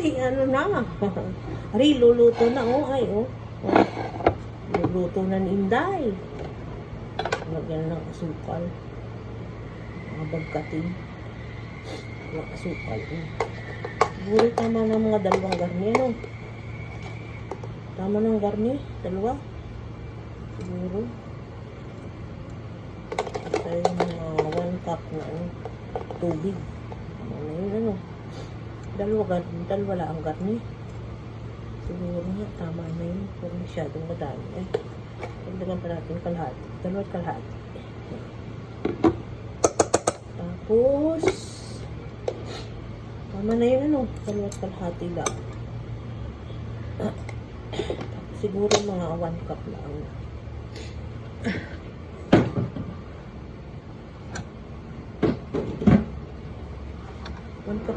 Uy, ano na. Ari, luluto na. Oh, ay, oh. oh. Luluto na ni Inday. Lagyan ng asukal. Mga bagkatin. Mga asukal. Oh. Siguro tama na mga dalawang garni, no? Tama ng garni? Dalawa? Siguro. Tayo mga one cup na ano, tubig. Ano na yun, ano? Dalawa, dalawa lang ang garni. Siguro nga, tama na yun. Huwag masyadong madami. Eh, pagdagan pa natin kalahati. Dalawa at kalahati. Tapos, tama na yun, ano? Dalawa at kalahati lang. Siguro mga one cup lang. One cup